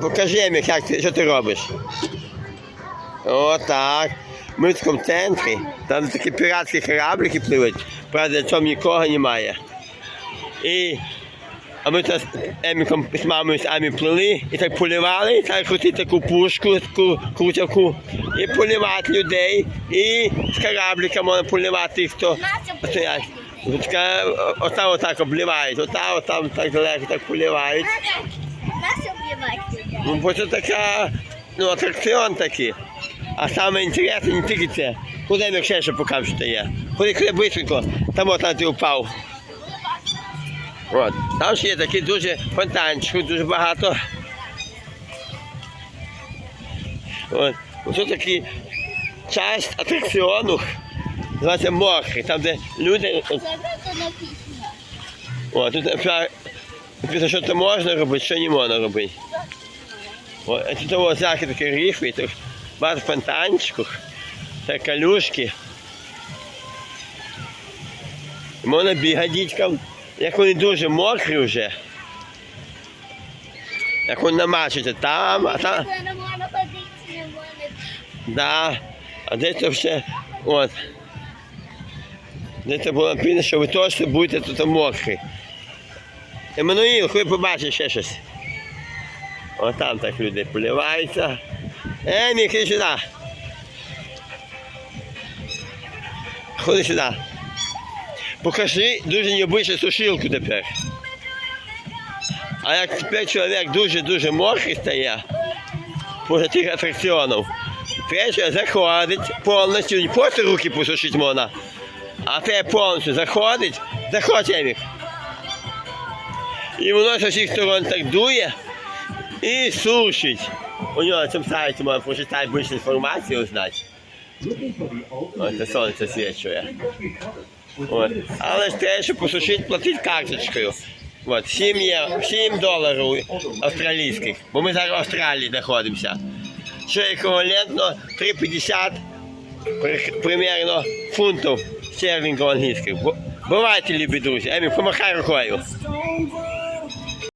покажи мені, як ти, що ти робиш. Отак. Ми в такому центрі, там такі піратські кораблики пливуть, правда, там нікого немає. І а ми з Еміком з мамою з Амі плили і так полівали, і так крутити таку пушку, таку крутяку, і полівати людей, і з кораблика можна полівати тих, хто стоять. Така, ота отак обливають, ота отам так далеко так полівають. Ну, бо це така, ну, атракціон такий. А саме інтересне не тільки це. Куди ми ще ще покажу, що є. Куди куди бистренько, там от ти впав. От. Там ще є такі дуже фонтанчики, дуже багато. От. Тут такий часть атракціону. Називається мокрий, там де люди. О, тут написано, що то можна робити, що не можна робити. О, а тут о, всякі такі рифи, тут багато фонтанчиків, та калюшки. Можна бігати дітькам, як вони дуже мокрі вже. Як вони намачуються там, а там. Це. Да. А де це все? От. Де це було написано, що ви точно будете тут мокрі. Еммануїл, ходи побачиш ще щось. О, там так люди поливаються. Емі, іди сюди. Ходи сюди. Покажи дуже необычну сушилку тепер. А як тепер чоловік дуже-дуже мокрий стає, после тих атракціонів, Перше заходить повністю, не просто руки посушити можна, а те повністю заходить, заходь Емік. І воно з усіх сторон так дує і сушить. У нього на цьому сайті можна прочитати більше інформації узнати. Ось це сонце свічує. От. Але ж треба, щоб посушити, платити карточкою. От, 7, є, 7 доларів австралійських, бо ми зараз в Австралії знаходимося що еквівалентно 3,50 примерно фунтів стерлінгів англійських. Бу- Бувайте, любі друзі. Емі, помахай рукою.